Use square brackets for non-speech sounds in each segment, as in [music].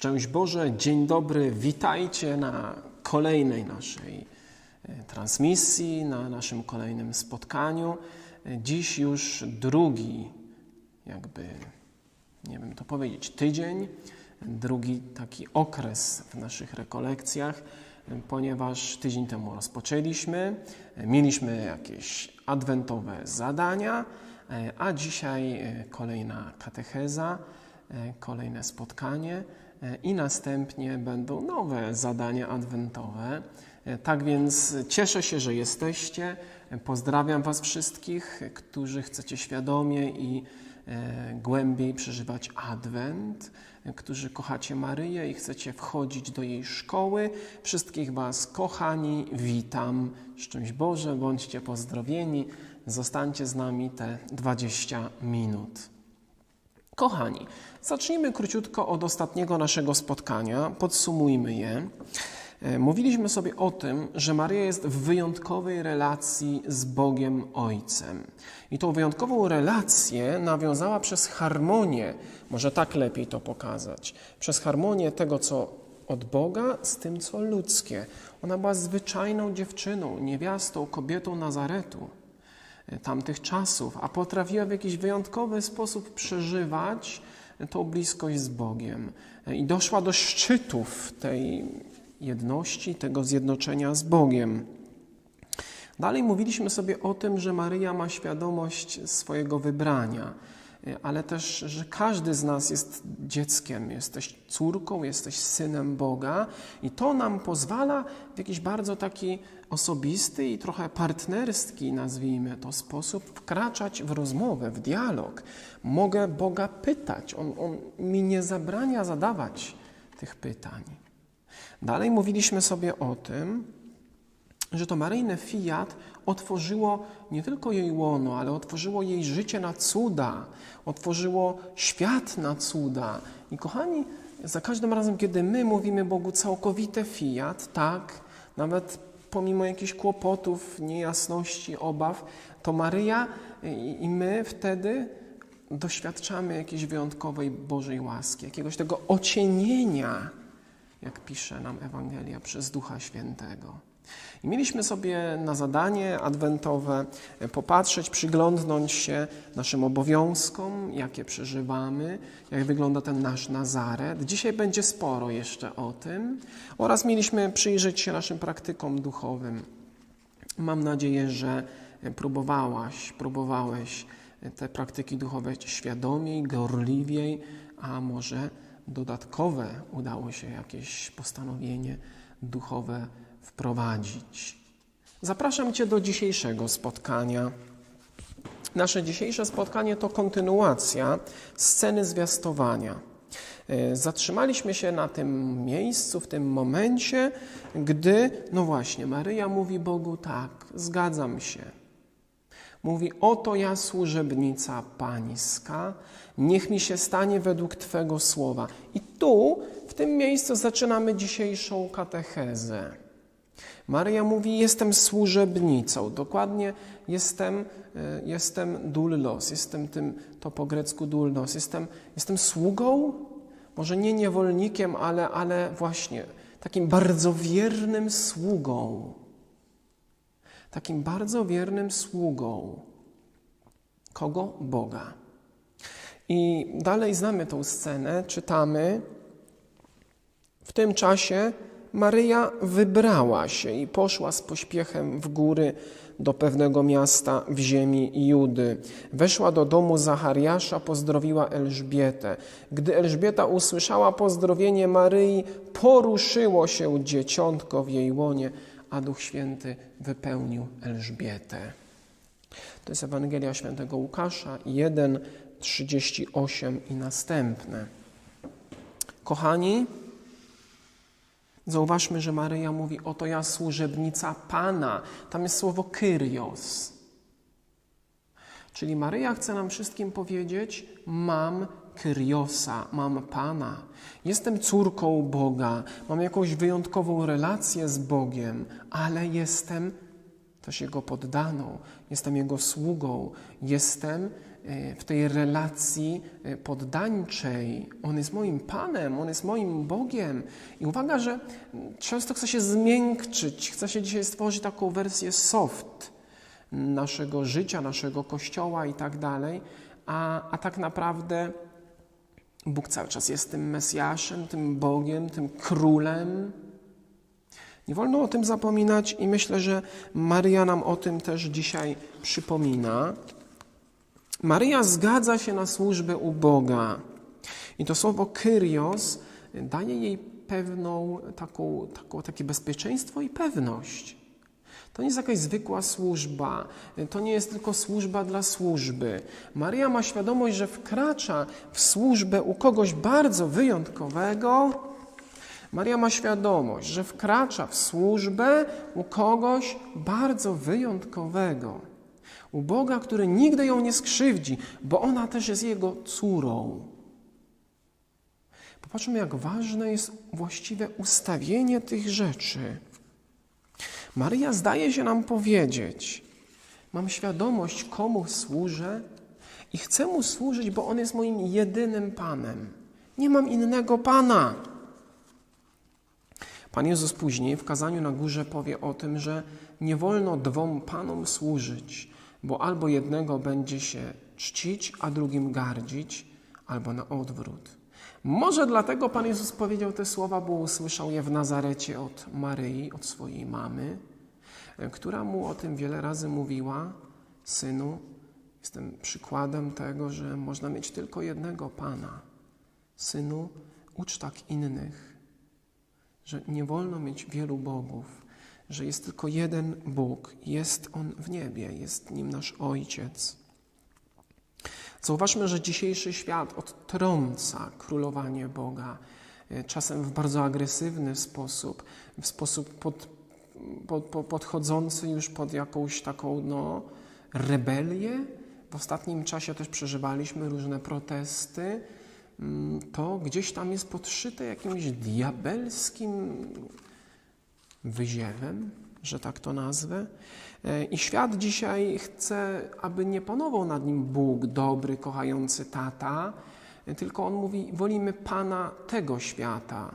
Szczęść Boże, dzień dobry, witajcie na kolejnej naszej e, transmisji, na naszym kolejnym spotkaniu. E, Dziś już drugi, jakby, nie wiem to powiedzieć, tydzień, drugi taki okres w naszych rekolekcjach, e, ponieważ tydzień temu rozpoczęliśmy, mieliśmy jakieś adwentowe zadania, a dzisiaj kolejna katecheza, kolejne spotkanie i następnie będą nowe zadania adwentowe. E, Tak więc cieszę się, że jesteście. E, Pozdrawiam Was wszystkich, e, którzy chcecie świadomie i e, głębiej przeżywać Adwent, e, którzy kochacie Maryję i chcecie wchodzić do jej szkoły. Wszystkich Was, kochani, witam. Szczęść Boże, bądźcie pozdrowieni. Zostańcie z nami te 20 minut. Kochani, zacznijmy króciutko od ostatniego naszego spotkania, podsumujmy je. E, Mówiliśmy sobie o tym, że Maryja jest w wyjątkowej relacji z Bogiem Ojcem. I tą wyjątkową relację nawiązała przez harmonię, może tak lepiej to pokazać, przez harmonię tego, co od Boga z tym, co ludzkie. Ona była zwyczajną dziewczyną, niewiastą, kobietą Nazaretu tamtych czasów, a potrafiła w jakiś wyjątkowy sposób przeżywać tą bliskość z Bogiem. I doszła do szczytów tej jedności, tego zjednoczenia z Bogiem. Dalej mówiliśmy sobie o tym, że Maryja ma świadomość swojego wybrania, ale też, że każdy z nas jest dzieckiem, jesteś córką, jesteś synem Boga i to nam pozwala w jakiś bardzo taki osobisty i trochę partnerski, nazwijmy to, sposób wkraczać w rozmowę, w dialog. Mogę Boga pytać, On, on mi nie zabrania zadawać tych pytań. Dalej mówiliśmy sobie o tym, że to maryjne fiat otworzyło nie tylko jej łono, ale otworzyło jej życie na cuda, otworzyło świat na cuda. I kochani, za każdym razem, kiedy my mówimy Bogu całkowite fiat, tak, nawet pomimo jakichś kłopotów, niejasności, obaw, to Maryja i my wtedy doświadczamy jakiejś wyjątkowej Bożej łaski, jakiegoś tego ocienienia, jak pisze nam Ewangelia, przez Ducha Świętego. I mieliśmy sobie na zadanie adwentowe e, popatrzeć, przyglądnąć się naszym obowiązkom, jakie przeżywamy, jak wygląda ten nasz Nazaret. Dzisiaj będzie sporo jeszcze o tym. Oraz mieliśmy przyjrzeć się naszym praktykom duchowym. Mam nadzieję, że próbowałaś, próbowałeś te praktyki duchowe świadomiej, gorliwiej, a może dodatkowe udało się jakieś postanowienie duchowe wprowadzić. Zapraszam Cię do dzisiejszego spotkania. Nasze dzisiejsze spotkanie to kontynuacja sceny zwiastowania. E, Zatrzymaliśmy się na tym miejscu, w tym momencie, gdy, no właśnie, Maryja mówi Bogu tak, zgadzam się. Mówi: Oto ja, służebnica Pańska, niech mi się stanie według Twego słowa. I tu, w tym miejscu, zaczynamy dzisiejszą katechezę. Maryja mówi: Jestem służebnicą. Dokładnie jestem, e, jestem dullos, jestem tym, to po grecku dulnos, jestem, jestem sługą, może nie niewolnikiem, ale, ale właśnie takim bardzo wiernym sługą. Takim bardzo wiernym sługą. Kogo? Boga. I dalej znamy tą scenę, czytamy. W tym czasie Maryja wybrała się i poszła z pośpiechem w góry do pewnego miasta w ziemi Judy. Weszła do domu Zachariasza, pozdrowiła Elżbietę. Gdy Elżbieta usłyszała pozdrowienie Maryi, poruszyło się dzieciątko w jej łonie, a Duch Święty wypełnił Elżbietę. To jest Ewangelia Świętego Łukasza 1, 38 i następne. Kochani, Zauważmy, że Maryja mówi: Oto ja, służebnica Pana. Tam jest słowo Kyrios. Czyli Maryja chce nam wszystkim powiedzieć: Mam Kyriosa, mam Pana. Jestem córką Boga, mam jakąś wyjątkową relację z Bogiem, ale jestem też Jego poddaną, jestem Jego sługą, jestem w tej relacji e, poddańczej. On jest moim Panem, On jest moim Bogiem. I uwaga, że często chce się zmiękczyć, chce się dzisiaj stworzyć taką wersję soft naszego życia, naszego kościoła i tak dalej, a, a tak naprawdę Bóg cały czas jest tym Mesjaszem, tym Bogiem, tym Królem. Nie wolno o tym zapominać i myślę, że Maria nam o tym też dzisiaj przypomina. Maryja zgadza się na służbę u Boga. I to słowo Kyrios daje jej pewną taką, taką, takie bezpieczeństwo i pewność. To nie jest jakaś zwykła służba, to nie jest tylko służba dla służby. Maria ma świadomość, że wkracza w służbę u kogoś bardzo wyjątkowego. Maria ma świadomość, że wkracza w służbę u kogoś bardzo wyjątkowego. U Boga, który nigdy ją nie skrzywdzi, bo ona też jest Jego córą. Popatrzmy, jak ważne jest właściwe ustawienie tych rzeczy. Maria zdaje się nam powiedzieć: Mam świadomość, komu służę i chcę mu służyć, bo on jest moim jedynym Panem. Nie mam innego Pana. Pan Jezus później w kazaniu na górze powie o tym, że nie wolno dwom Panom służyć, bo albo jednego będzie się czcić, a drugim gardzić, albo na odwrót. Może dlatego Pan Jezus powiedział te słowa, bo usłyszał je w Nazarecie od Maryi, od swojej mamy, która mu o tym wiele razy mówiła: Synu, jestem przykładem tego, że można mieć tylko jednego Pana. Synu, ucz tak innych, że nie wolno mieć wielu bogów, że jest tylko jeden Bóg, jest On w niebie, jest Nim nasz Ojciec. Zauważmy, że dzisiejszy świat odtrąca królowanie Boga, e, czasem w bardzo agresywny sposób, w sposób pod, pod, pod, podchodzący już pod jakąś taką no, rebelię. W ostatnim czasie też przeżywaliśmy różne protesty. Mm, to gdzieś tam jest podszyte jakimś diabelskim wyziewem, że tak to nazwę. E, I świat dzisiaj chce, aby nie panował nad nim Bóg, dobry, kochający tata, e, tylko on mówi: wolimy Pana tego świata.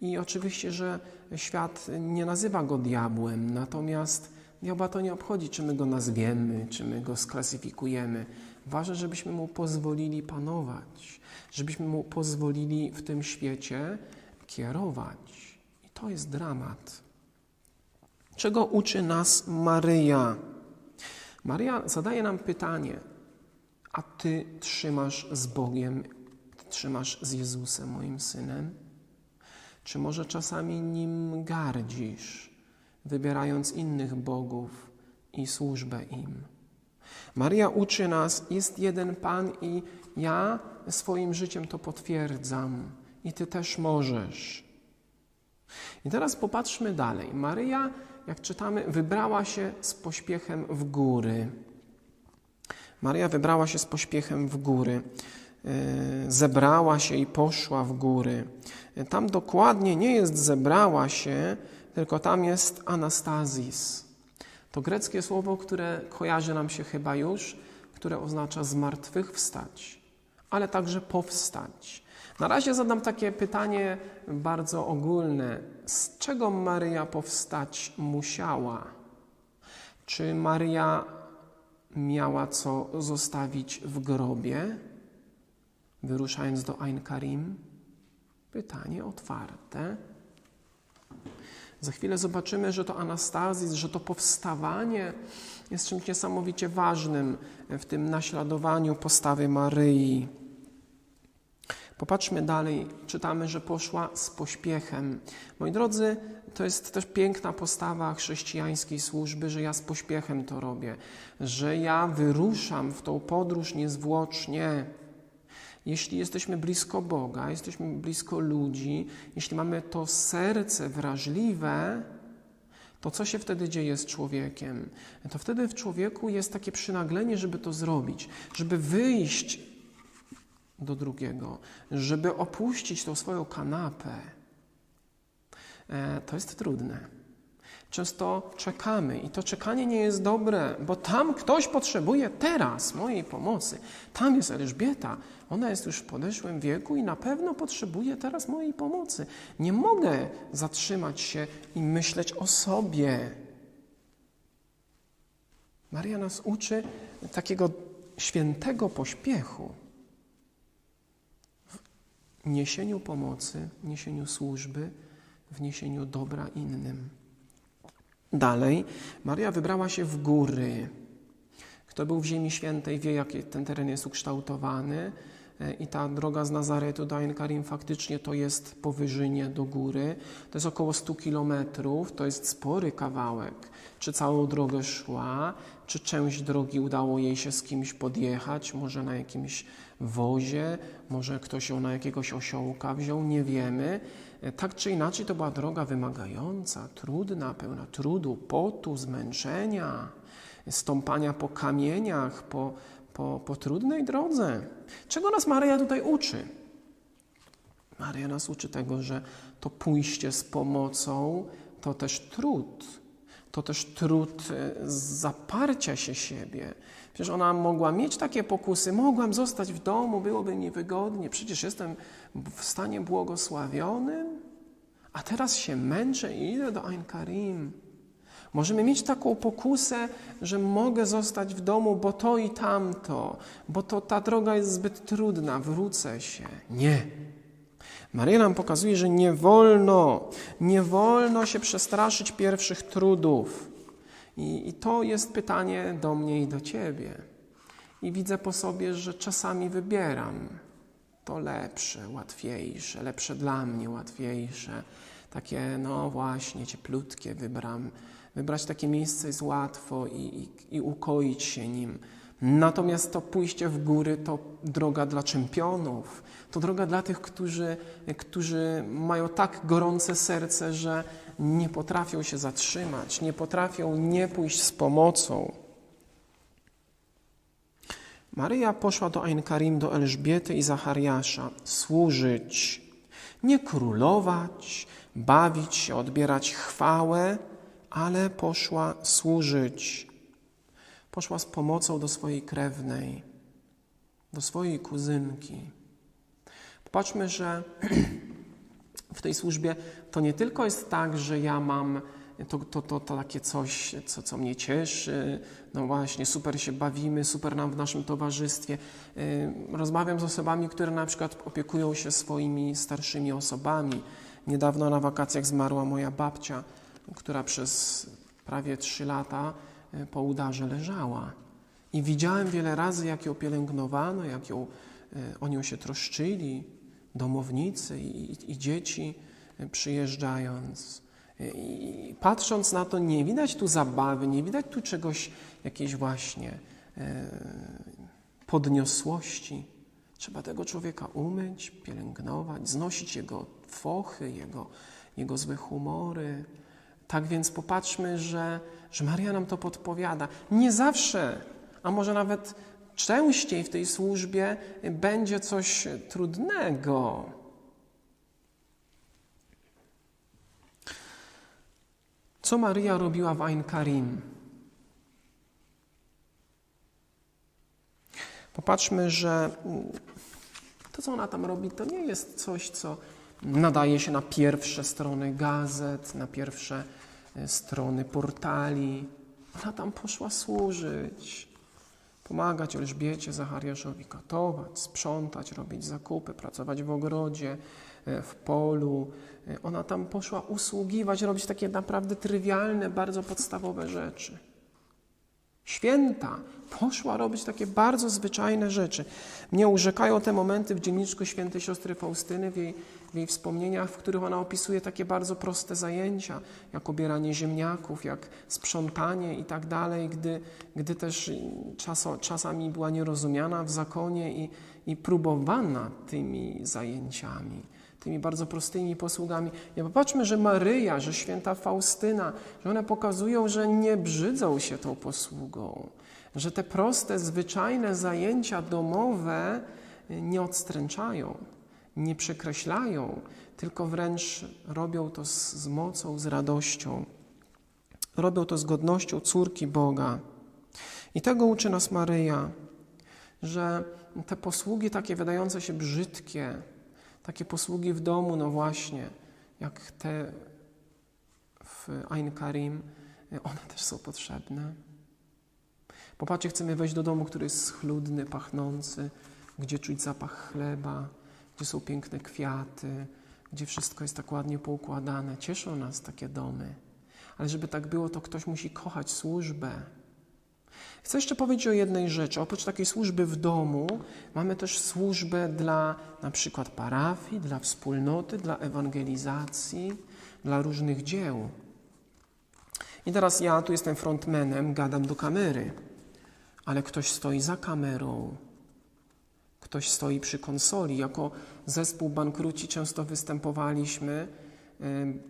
I oczywiście, że świat nie nazywa go diabłem, natomiast diabła to nie obchodzi, czy my go nazwiemy, czy my go sklasyfikujemy. Ważne, żebyśmy mu pozwolili panować, żebyśmy mu pozwolili w tym świecie kierować. To jest dramat. Czego uczy nas Maryja? Maryja zadaje nam pytanie: A ty trzymasz z Bogiem, ty trzymasz z Jezusem, moim synem? Czy może czasami nim gardzisz, wybierając innych bogów i służbę im? Maria uczy nas, jest jeden Pan i ja swoim życiem to potwierdzam i Ty też możesz. I teraz popatrzmy dalej. Maryja jak czytamy, wybrała się z pośpiechem w góry. Maria wybrała się z pośpiechem w góry. E, zebrała się i poszła w góry. E, tam dokładnie nie jest zebrała się, tylko tam jest anastazis. To greckie słowo, które kojarzy nam się chyba już, które oznacza zmartwychwstać, ale także powstać. Na razie zadam takie pytanie bardzo ogólne. Z czego Maryja powstać musiała? Czy Maryja miała co zostawić w grobie, wyruszając do Ain Karim? Pytanie otwarte. Za chwilę zobaczymy, że to anastazis, że to powstawanie jest czymś niesamowicie ważnym w tym naśladowaniu postawy Maryi. Popatrzmy dalej, czytamy, że poszła z pośpiechem. Moi drodzy, to jest też piękna postawa chrześcijańskiej służby, że ja z pośpiechem to robię, że ja wyruszam w tą podróż niezwłocznie. Jeśli jesteśmy blisko Boga, jesteśmy blisko ludzi, jeśli mamy to serce wrażliwe, to co się wtedy dzieje z człowiekiem? To wtedy w człowieku jest takie przynaglenie, żeby to zrobić, żeby wyjść do drugiego, żeby opuścić tą swoją kanapę, e, to jest trudne. Często czekamy i to czekanie nie jest dobre, bo tam ktoś potrzebuje teraz mojej pomocy. Tam jest Elżbieta. Ona jest już w podeszłym wieku i na pewno potrzebuje teraz mojej pomocy. Nie mogę zatrzymać się i myśleć o sobie. Maria nas uczy takiego świętego pośpiechu niesieniu pomocy, niesieniu służby, w niesieniu dobra innym. Dalej, Maria wybrała się w góry. Kto był w Ziemi Świętej, wie, jak ten teren jest ukształtowany. E, I ta droga z Nazaretu do Ain Karim faktycznie to jest po wyżynie do góry. To jest około 100 kilometrów, to jest spory kawałek. Czy całą drogę szła, czy część drogi udało jej się z kimś podjechać, może na jakimś wozie, może ktoś ją na jakiegoś osiołka wziął, nie wiemy. E, tak czy inaczej to była droga wymagająca, trudna, pełna trudu, potu, zmęczenia, stąpania po kamieniach, po, po, po trudnej drodze. Czego nas Maryja tutaj uczy? Maryja nas uczy tego, że to pójście z pomocą to też trud. To też trud e, zaparcia się siebie. Przecież ona mogła mieć takie pokusy, mogłam zostać w domu, byłoby mi wygodnie, przecież jestem w stanie błogosławionym, a teraz się męczę i idę do Ain Karim. Możemy mieć taką pokusę, że mogę zostać w domu, bo to i tamto, bo to ta droga jest zbyt trudna, wrócę się. Nie. Maria nam pokazuje, że nie wolno, nie wolno się przestraszyć pierwszych trudów. I, I to jest pytanie do mnie i do ciebie. I widzę po sobie, że czasami wybieram to lepsze, łatwiejsze, lepsze dla mnie, łatwiejsze. Takie, no właśnie, cieplutkie wybram. Wybrać takie miejsce jest łatwo i, i, i ukoić się nim. Natomiast to pójście w góry to droga dla czempionów, to droga dla tych, którzy, którzy mają tak gorące serce, że nie potrafią się zatrzymać, nie potrafią nie pójść z pomocą. Maryja poszła do Ain Karim, do Elżbiety i Zachariasza służyć, nie królować, bawić się, odbierać chwałę, ale poszła służyć. Poszła z pomocą do swojej krewnej, do swojej kuzynki. Popatrzmy, że [clears throat] w tej służbie to nie tylko jest tak, że ja mam to, to, to, to takie coś, co, co mnie cieszy, no właśnie, super się bawimy, super nam w naszym towarzystwie. Rozmawiam z osobami, które na przykład opiekują się swoimi starszymi osobami. Niedawno na wakacjach zmarła moja babcia, która przez prawie trzy lata e, po udarze leżała. I widziałem wiele razy, jak ją pielęgnowano, jak ją, e, o nią się troszczyli, domownicy i, i dzieci e, przyjeżdżając. I patrząc na to, nie widać tu zabawy, nie widać tu czegoś, jakiejś właśnie podniosłości. Trzeba tego człowieka umyć, pielęgnować, znosić jego fochy, jego, jego złe humory. Tak więc popatrzmy, że, że Maria nam to podpowiada. Nie zawsze, a może nawet częściej w tej służbie będzie coś trudnego. Co Maria robiła w Ain Karim? Popatrzmy, że to, co ona tam robi, to nie jest coś, co nadaje się na pierwsze strony gazet, na pierwsze e, strony portali. Ona tam poszła służyć, pomagać Elżbiecie, Zachariaszowi gotować, sprzątać, robić zakupy, pracować w ogrodzie, e, w polu. E, ona tam poszła usługiwać, robić takie naprawdę trywialne, bardzo podstawowe rzeczy. Święta poszła robić takie bardzo zwyczajne rzeczy. Mnie urzekają te momenty w dzienniczku świętej siostry Faustyny, w jej, w jej wspomnieniach, w których ona opisuje takie bardzo proste zajęcia, jak obieranie ziemniaków, jak sprzątanie i tak dalej, gdy, gdy też czaso, czasami była nierozumiana w zakonie i, i próbowana tymi zajęciami tymi bardzo prostymi posługami. Nie popatrzmy, że Maryja, że święta Faustyna, że one pokazują, że nie brzydzą się tą posługą, że te proste, zwyczajne zajęcia domowe nie odstręczają, nie przekreślają, tylko wręcz robią to z, z mocą, z radością. robią to z godnością córki Boga. I tego uczy nas Maryja, że te posługi takie wydające się brzydkie, takie posługi w domu, no właśnie, jak te w Ain Karim, one też są potrzebne. Popatrzcie, chcemy wejść do domu, który jest schludny, pachnący, gdzie czuć zapach chleba, gdzie są piękne kwiaty, gdzie wszystko jest tak ładnie poukładane. Cieszą nas takie domy. Ale żeby tak było, to ktoś musi kochać służbę. Chcę jeszcze powiedzieć o jednej rzeczy. Oprócz takiej służby w domu, mamy też służbę dla na przykład parafii, dla wspólnoty, dla ewangelizacji, dla różnych dzieł. I teraz ja tu jestem frontmanem, gadam do kamery, ale ktoś stoi za kamerą, ktoś stoi przy konsoli. Jako zespół bankruci często występowaliśmy,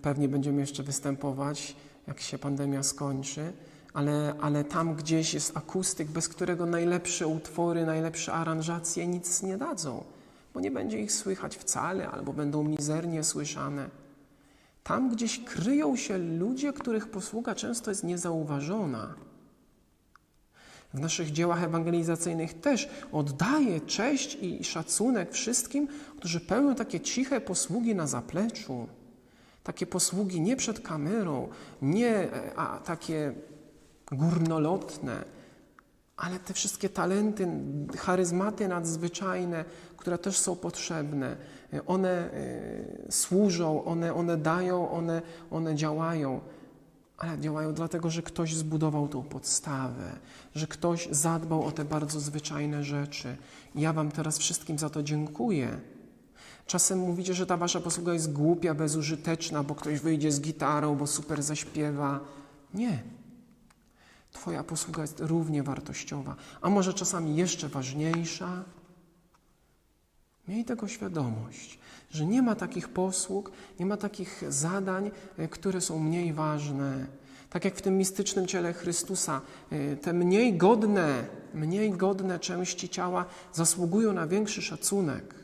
pewnie będziemy jeszcze występować, jak się pandemia skończy, ale, ale tam gdzieś jest akustyk, bez którego najlepsze utwory, najlepsze aranżacje nic nie dadzą, bo nie będzie ich słychać wcale albo będą mizernie słyszane. Tam gdzieś kryją się ludzie, których posługa często jest niezauważona. W naszych dziełach ewangelizacyjnych też oddaję cześć i szacunek wszystkim, którzy pełnią takie ciche posługi na zapleczu. Takie posługi nie przed kamerą, nie a takie górnolotne, ale te wszystkie talenty, charyzmaty nadzwyczajne, które też są potrzebne, one y, służą, one, one dają, one, one działają, ale działają dlatego, że ktoś zbudował tą podstawę, że ktoś zadbał o te bardzo zwyczajne rzeczy. Ja Wam teraz wszystkim za to dziękuję. Czasem mówicie, że ta Wasza posługa jest głupia, bezużyteczna, bo ktoś wyjdzie z gitarą, bo super zaśpiewa. Nie. Twoja posługa jest równie wartościowa, a może czasami jeszcze ważniejsza. Miej tego świadomość, że nie ma takich posług, nie ma takich zadań, e, które są mniej ważne. Tak jak w tym mistycznym ciele Chrystusa, e, te mniej godne, mniej godne części ciała zasługują na większy szacunek.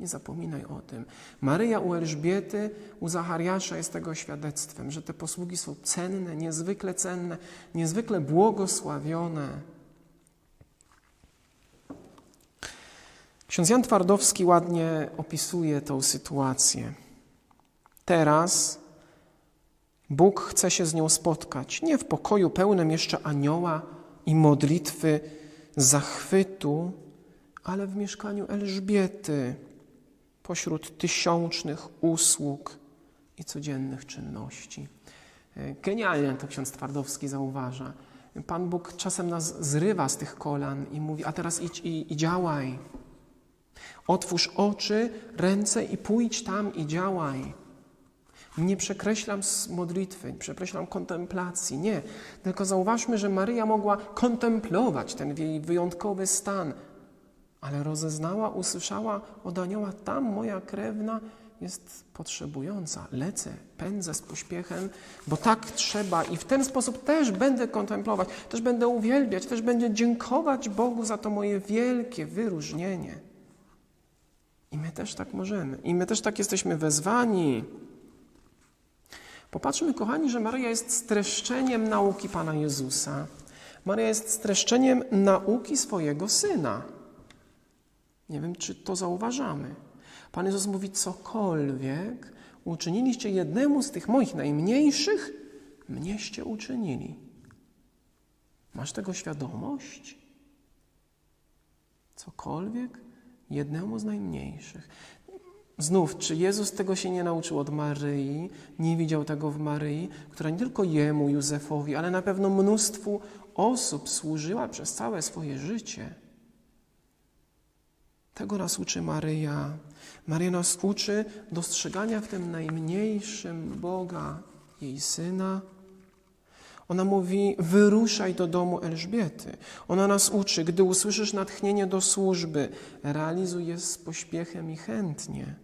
Nie zapominaj o tym. Maryja u Elżbiety, u Zachariasza jest tego świadectwem, że te posługi są cenne, niezwykle cenne, niezwykle błogosławione. Ksiądz Jan Twardowski ładnie opisuje tę sytuację. Teraz Bóg chce się z nią spotkać, nie w pokoju pełnym jeszcze anioła i modlitwy zachwytu, ale w mieszkaniu Elżbiety pośród tysiącznych usług i codziennych czynności. E, genialnie to ksiądz Twardowski zauważa. Pan Bóg czasem nas zrywa z tych kolan i mówi: A teraz idź i, i działaj. Otwórz oczy, ręce i pójdź tam i działaj. Nie przekreślam z modlitwy, nie przekreślam kontemplacji. Nie, tylko zauważmy, że Maryja mogła kontemplować ten jej wyjątkowy stan, ale rozeznała, usłyszała od anioła, tam moja krewna jest potrzebująca. Lecę, pędzę z pośpiechem, bo tak trzeba i w ten sposób też będę kontemplować, też będę uwielbiać, też będę dziękować Bogu za to moje wielkie wyróżnienie. I my też tak możemy. I my też tak jesteśmy wezwani. Popatrzmy, kochani, że Maryja jest streszczeniem nauki Pana Jezusa. Maryja jest streszczeniem nauki swojego Syna. Nie wiem, czy to zauważamy. Pan Jezus mówi, cokolwiek uczyniliście jednemu z tych moich najmniejszych, mnieście uczynili. Masz tego świadomość? Cokolwiek jednemu z najmniejszych. Znów, czy Jezus tego się nie nauczył od Maryi, nie widział tego w Maryi, która nie tylko jemu, Józefowi, ale na pewno mnóstwu osób służyła przez całe swoje życie. Tego nas uczy Maryja. Maryja nas uczy dostrzegania w tym najmniejszym Boga, jej syna. Ona mówi: wyruszaj do domu Elżbiety. Ona nas uczy, gdy usłyszysz natchnienie do służby, realizuj je z pośpiechem i chętnie.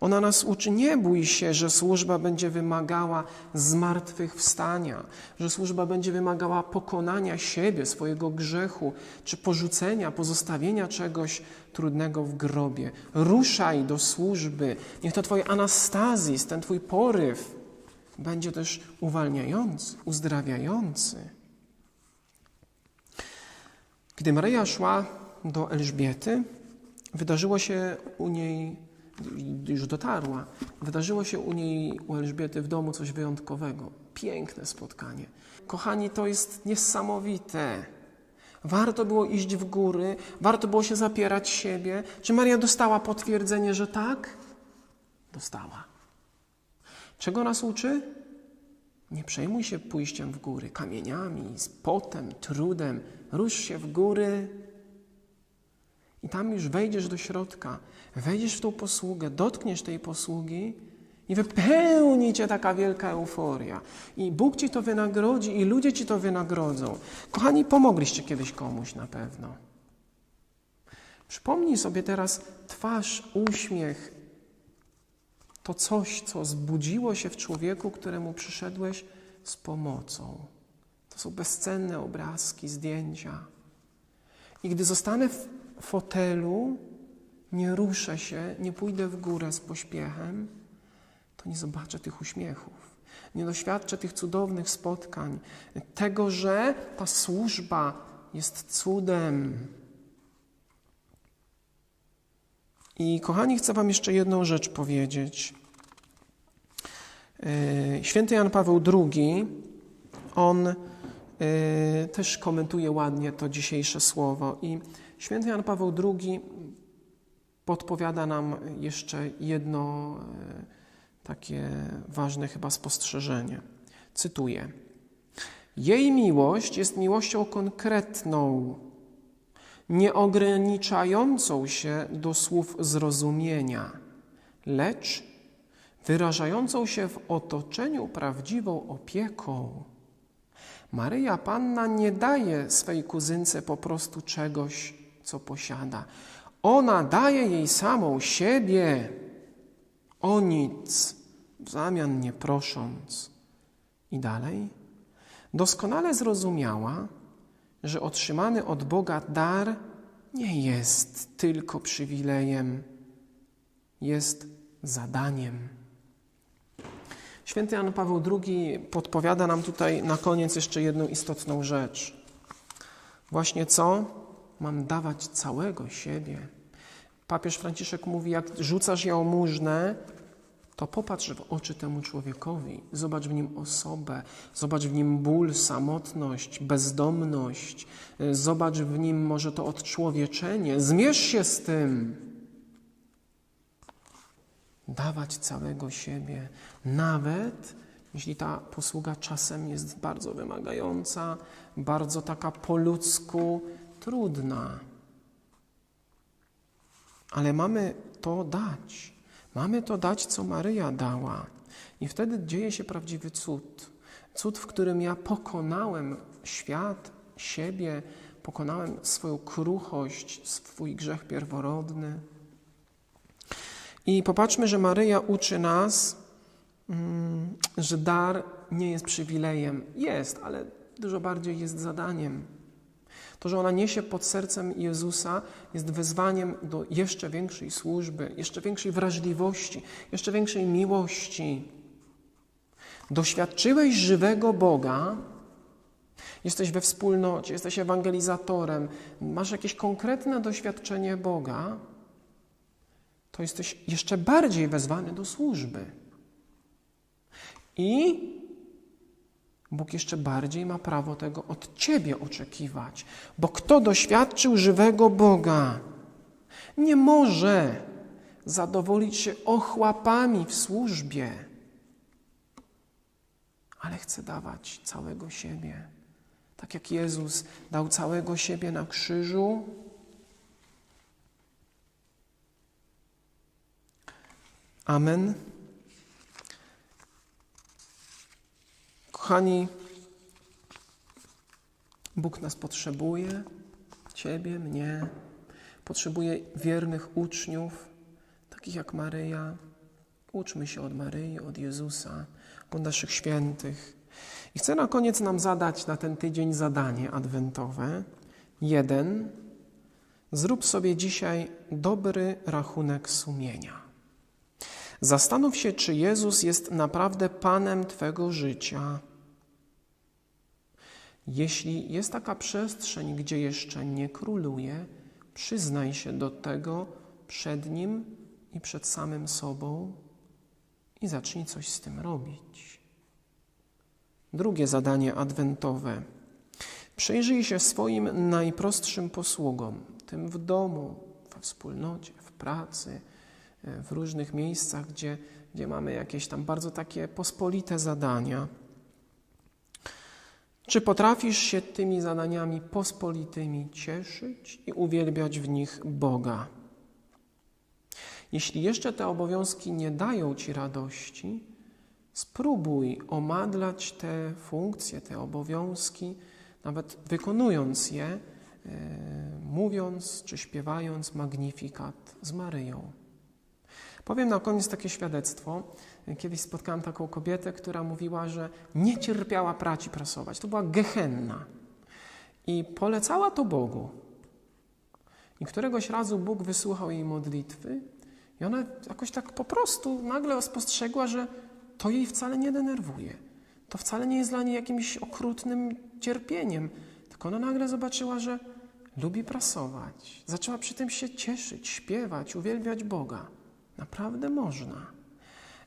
Ona nas uczy, nie bój się, że służba będzie wymagała zmartwychwstania, że służba będzie wymagała pokonania siebie, swojego grzechu, czy porzucenia, pozostawienia czegoś trudnego w grobie. Ruszaj do służby. Niech to Twoje anastazis, ten Twój poryw, będzie też uwalniający, uzdrawiający. Gdy Maryja szła do Elżbiety, wydarzyło się u niej, już dotarła, wydarzyło się u niej, u Elżbiety w domu coś wyjątkowego. Piękne spotkanie. Kochani, to jest niesamowite. Warto było iść w góry, warto było się zapierać siebie. Czy Maria dostała potwierdzenie, że tak? Dostała. Czego nas uczy? Nie przejmuj się pójściem w góry, kamieniami, z potem, trudem. Rusz się w góry i tam już wejdziesz do środka, wejdziesz w tą posługę, dotkniesz tej posługi i wypełni cię taka wielka euforia. I Bóg ci to wynagrodzi, i ludzie ci to wynagrodzą. Kochani, pomogliście kiedyś komuś na pewno. Przypomnij sobie teraz twarz, uśmiech, to coś, co zbudziło się w człowieku, któremu przyszedłeś z pomocą. To są bezcenne obrazki, zdjęcia. I gdy zostanę w fotelu, nie ruszę się, nie pójdę w górę z pośpiechem, to nie zobaczę tych uśmiechów. Nie doświadczę tych cudownych spotkań, tego, że ta służba jest cudem. I kochani, chcę Wam jeszcze jedną rzecz powiedzieć. Yy, święty Jan Paweł II, on yy, też komentuje ładnie to dzisiejsze słowo. I święty Jan Paweł II podpowiada nam jeszcze jedno yy, takie ważne chyba spostrzeżenie. Cytuję. Jej miłość jest miłością konkretną, nieograniczającą się do słów zrozumienia, lecz wyrażającą się w otoczeniu prawdziwą opieką. Maryja Panna nie daje swej kuzynce po prostu czegoś, co posiada. Ona daje jej samą siebie, o nic, w zamian nie prosząc. I dalej, doskonale zrozumiała, że otrzymany od Boga dar nie jest tylko przywilejem, jest zadaniem. Święty Jan Paweł II podpowiada nam tutaj na koniec jeszcze jedną istotną rzecz. Właśnie co? Mam dawać całego siebie. Papież Franciszek mówi, jak rzucasz jałmużnę, to popatrz w oczy temu człowiekowi, zobacz w nim osobę, zobacz w nim ból, samotność, bezdomność, zobacz w nim może to odczłowieczenie, zmierz się z tym. Dawać całego siebie, nawet jeśli ta posługa czasem jest bardzo wymagająca, bardzo taka po ludzku trudna. Ale mamy to dać. Mamy to dać, co Maryja dała. I wtedy dzieje się prawdziwy cud. Cud, w którym ja pokonałem świat, siebie, pokonałem swoją kruchość, swój grzech pierworodny. I popatrzmy, że Maryja uczy nas, mm, że dar nie jest przywilejem. Jest, ale dużo bardziej jest zadaniem. To, że ona niesie pod sercem Jezusa, jest wezwaniem do jeszcze większej służby, jeszcze większej wrażliwości, jeszcze większej miłości. Doświadczyłeś żywego Boga, jesteś we wspólnocie, jesteś ewangelizatorem, masz jakieś konkretne doświadczenie Boga, to jesteś jeszcze bardziej wezwany do służby. I Bóg jeszcze bardziej ma prawo tego od Ciebie oczekiwać, bo kto doświadczył żywego Boga, nie może zadowolić się ochłapami w służbie, ale chce dawać całego siebie. Tak jak Jezus dał całego siebie na krzyżu, Amen. Kochani, Bóg nas potrzebuje, Ciebie, mnie. Potrzebuje wiernych uczniów, takich jak Maryja. Uczmy się od Maryi, od Jezusa, od naszych świętych. I chcę na koniec nam zadać na ten tydzień zadanie adwentowe. Jeden. Zrób sobie dzisiaj dobry rachunek sumienia. Zastanów się, czy Jezus jest naprawdę Panem Twego życia. Jeśli jest taka przestrzeń, gdzie jeszcze nie króluje, przyznaj się do tego przed Nim i przed samym sobą i zacznij coś z tym robić. Drugie zadanie adwentowe. Przyjrzyj się swoim najprostszym posługom, tym w domu, we wspólnocie, w pracy, w różnych miejscach, gdzie, gdzie mamy jakieś tam bardzo takie pospolite zadania. Czy potrafisz się tymi zadaniami pospolitymi cieszyć i uwielbiać w nich Boga? Jeśli jeszcze te obowiązki nie dają ci radości, spróbuj omadlać te funkcje, te obowiązki, nawet wykonując je, e, mówiąc czy śpiewając magnifikat z Maryją. Powiem na koniec takie świadectwo. Kiedyś spotkałem taką kobietę, która mówiła, że nie cierpiała prać i prasować. To była gehenna. I polecała to Bogu. I któregoś razu Bóg wysłuchał jej modlitwy i ona jakoś tak po prostu nagle spostrzegła, że to jej wcale nie denerwuje. To wcale nie jest dla niej jakimś okrutnym cierpieniem, tylko ona nagle zobaczyła, że lubi prasować. Zaczęła przy tym się cieszyć, śpiewać, uwielbiać Boga. Naprawdę można.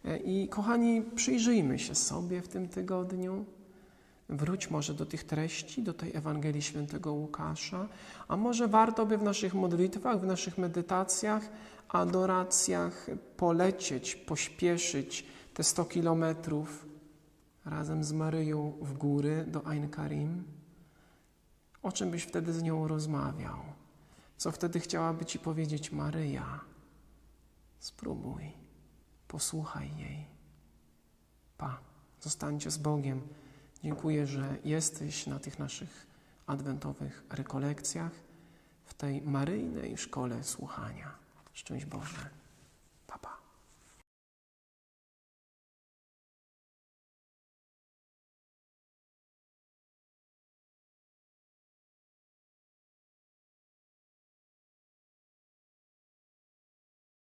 E, I kochani, przyjrzyjmy się sobie w tym tygodniu. Wróć może do tych treści, do tej Ewangelii Świętego Łukasza, a może warto by w naszych modlitwach, w naszych medytacjach, adoracjach polecieć, pośpieszyć te 100 kilometrów razem z Maryją w góry do Ain Karim. O czym byś wtedy z nią rozmawiał? Co wtedy chciałaby ci powiedzieć Maryja? Spróbuj, posłuchaj jej. Pa, zostańcie z Bogiem. Dziękuję, że jesteś na tych naszych adwentowych rekolekcjach, w tej maryjnej szkole słuchania. Szczęść Boże.